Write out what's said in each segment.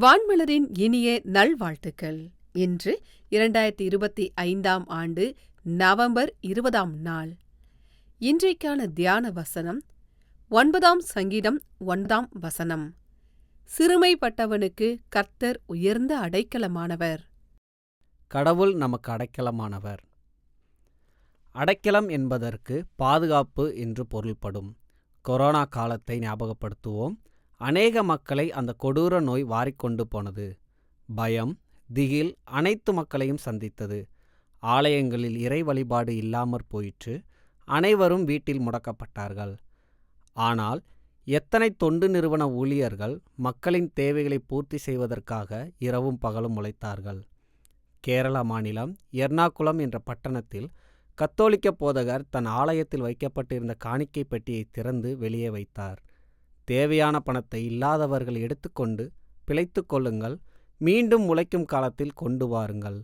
வான்மலரின் இனிய நல்வாழ்த்துக்கள். இன்று இரண்டாயிரத்தி இருபத்தி ஐந்தாம் ஆண்டு நவம்பர் இருபதாம் நாள். இன்றைக்கான தியான வசனம் ஒன்பதாம் சங்கீதம் ஒன்பதாம் வசனம். சிறுமைப்பட்டவனுக்கு கர்த்தர் உயர்ந்த அடைக்கலமானவர். கடவுள் நமக்கு அடைக்கலமானவர். அடைக்கலம் என்பதற்கு பாதுகாப்பு என்று பொருள்படும். கொரோனா காலத்தை ஞாபகப்படுத்துவோம். அநேக மக்களை அந்த கொடூர நோய் வாரிக்கொண்டு போனது. பயம் திகில் அனைத்து மக்களையும் சந்தித்தது. ஆலயங்களில் இறை வழிபாடு இல்லாமற் போயிற்று. அனைவரும் வீட்டில் முடக்கப்பட்டார்கள். ஆனால் எத்தனை தொண்டு நிறுவன ஊழியர்கள் மக்களின் தேவைகளை பூர்த்தி செய்வதற்காக இரவும் பகலும் உழைத்தார்கள். கேரள மாநிலம் எர்ணாகுளம் என்ற பட்டணத்தில் கத்தோலிக்க போதகர் தன் ஆலயத்தில் வைக்கப்பட்டிருந்த காணிக்கை பெட்டியை திறந்து வெளியே வைத்தார். தேவையான பணத்தை இல்லாதவர்கள் எடுத்துக்கொண்டு பிழைத்து கொள்ளுங்கள். மீண்டும் உழைக்கும் காலத்தில் கொண்டு வாருங்கள்.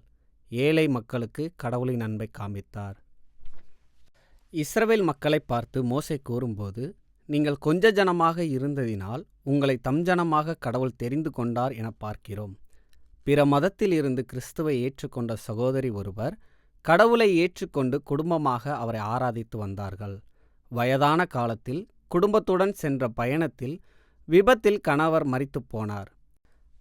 ஏழை மக்களுக்கு கடவுளின் அன்பை காமித்தார் இஸ்ரவேல் மக்களை பார்த்து மோசை கூறும்போது நீங்கள் கொஞ்ச ஜனமாக இருந்ததினால் உங்களை தம் ஜனமாக கடவுள் தெரிந்து கொண்டார் என பார்க்கிறோம். பிற மதத்தில் இருந்து கிறிஸ்துவை ஏற்றுக்கொண்ட சகோதரி ஒருவர் கடவுளை ஏற்றுக்கொண்டு குடும்பமாக அவரை ஆராதித்து வந்தார்கள். வயதான காலத்தில் குடும்பத்துடன் சென்ற பயணத்தில் விபத்தில் கணவர் மறித்துப் போனார்.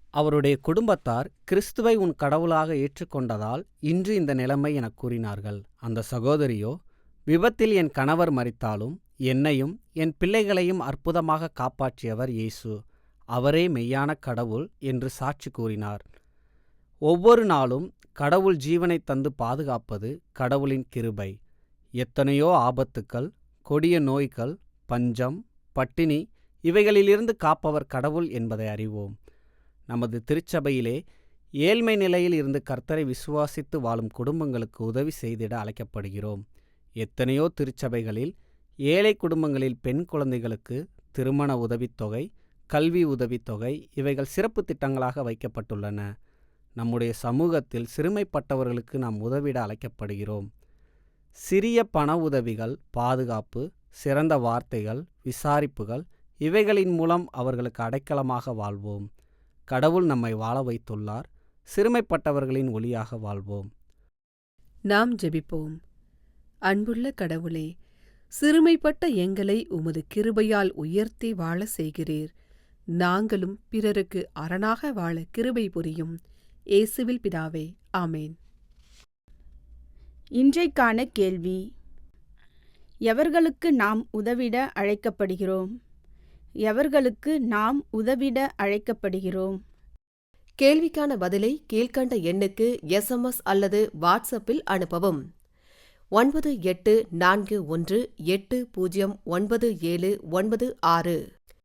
அவருடைய குடும்பத்தார் கிறிஸ்துவை உன் கடவுளாக ஏற்றுக்கொண்டதால் இன்று இந்த நிலைமை எனக் கூறினார்கள். அந்த சகோதரியோ விபத்தில் என் கணவர் மறித்தாலும் என்னையும் என் பிள்ளைகளையும் அற்புதமாக காப்பாற்றியவர் இயேசு. அவரே மெய்யான கடவுள் என்று சாட்சி கூறினார். ஒவ்வொரு நாளும் கடவுள் ஜீவனை தந்து பாதுகாப்பது கடவுளின் கிருபை. எத்தனையோ ஆபத்துக்கள் கொடிய நோய்கள் பஞ்சம் பட்டினி இவைகளிலிருந்து காப்பவர் கடவுள் என்பதை அறிவோம். நமது திருச்சபையிலே ஏழ்மை நிலையில் இருந்து கர்த்தரை விசுவாசித்து வாழும் குடும்பங்களுக்கு உதவி செய்திட அழைக்கப்படுகிறோம். எத்தனையோ திருச்சபைகளில் ஏழை குடும்பங்களில் பெண் குழந்தைகளுக்கு திருமண உதவித்தொகை கல்வி உதவித்தொகை இவைகள் சிறப்பு திட்டங்களாக வைக்கப்பட்டுள்ளன. நம்முடைய சமூகத்தில் சிறுமைப்பட்டவர்களுக்கு நாம் உதவிட அழைக்கப்படுகிறோம். சிறிய பண உதவிகள் பாதுகாப்பு சிறந்த வார்த்தைகள் விசாரிப்புகள் இவைகளின் மூலம் அவர்களுக்கு அடைக்கலமாக வாழ்வோம். கடவுள் நம்மை வாழ வைத்துள்ளார். சிறுமைப்பட்டவர்களின் ஒளியாக வாழ்வோம். நாம் ஜெபிப்போம். அன்புள்ள கடவுளே சிறுமைப்பட்ட எங்களை உமது கிருபையால் உயர்த்தி வாழ செய்கிறீர். நாங்களும் பிறருக்கு அரணாக வாழ கிருபை புரியும். இயேசுவில் பிதாவே ஆமேன். இன்றைக்கான கேள்வி எவர்களுக்கு நாம் உதவிட அழைக்கப்படுகிறோம்? எவர்களுக்கு நாம் உதவிட அழைக்கப்படுகிறோம்? கேள்விக்கான பதிலை கீழ்க்கண்ட எண்ணுக்கு எஸ்எம்எஸ் அல்லது வாட்ஸ்அப்பில் அனுப்பவும். ஒன்பது எட்டு நான்கு ஒன்று எட்டு பூஜ்ஜியம் ஒன்பது ஏழு ஒன்பது ஆறு.